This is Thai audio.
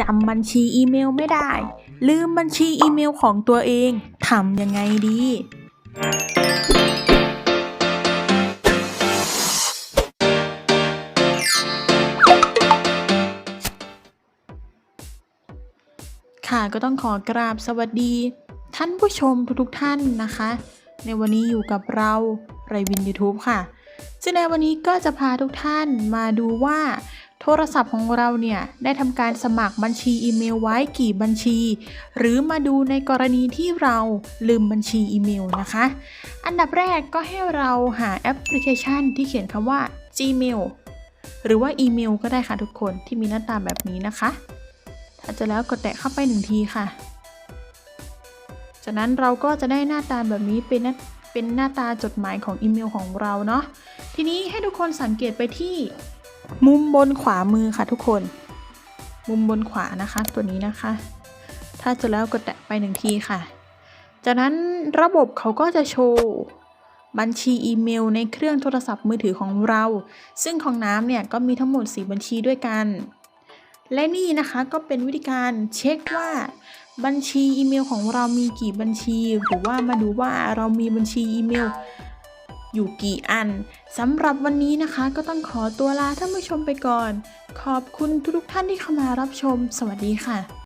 จำบัญชีอีเมลไม่ได้ ลืมบัญชีอีเมลของตัวเองทำยังไงดี ค่ะก็ต้องขอกราบสวัสดี ท่านผู้ชมทุกๆท่านนะคะ ในวันนี้อยู่กับเราไรวิน YouTube ค่ะซึ่งในวันนี้ก็จะพาทุกท่านมาดูว่า โทรศัพท์ของเราเนี่ยได้ทำการสมัครบัญชีอีเมลไว้กี่บัญชี หรือมาดูในกรณีที่เราลืมบัญชีอีเมลนะคะ อันดับแรกก็ให้เราหาแอปพลิเคชันที่เขียนคำว่า Gmail หรือว่าอีเมลก็ได้ค่ะทุกคนที่มีหน้าตาแบบนี้นะคะ ถ้าจะแล้วกดแตะเข้าไปหนึ่งทีค่ะ จากนั้นเราก็จะได้หน้าตาแบบนี้เป็นหน้าเป็นหน้าตาจดหมายของอีเมลของเราเนาะ ทีนี้ให้ทุกคนสังเกตไปที่ มุมบนขวามือค่ะทุกคน มุมบนขวานะคะตัวนี้นะคะ ถ้าเจะแล้วกดแตะไปหนึ่งทีค่ะ จากนั้นระบบเขาก็จะโชว์บัญชีอีเมลในเครื่องโทรศัพท์มือถือของเรา ซึ่งของน้ำเนี่ยก็มีทั้งหมด 4 บัญชีด้วยกัน และนี่นะคะก็เป็นวิธีการเช็คว่าบัญชีอีเมลของเรามีกี่บัญชี หรือว่ามาดูว่าเรามีบัญชีอีเมล อยู่กี่อันสำหรับวันนี้นะคะ ก็ต้องขอตัวลาท่านผู้ชมไปก่อน ขอบคุณทุกท่านที่เข้ามารับชม สวัสดีค่ะ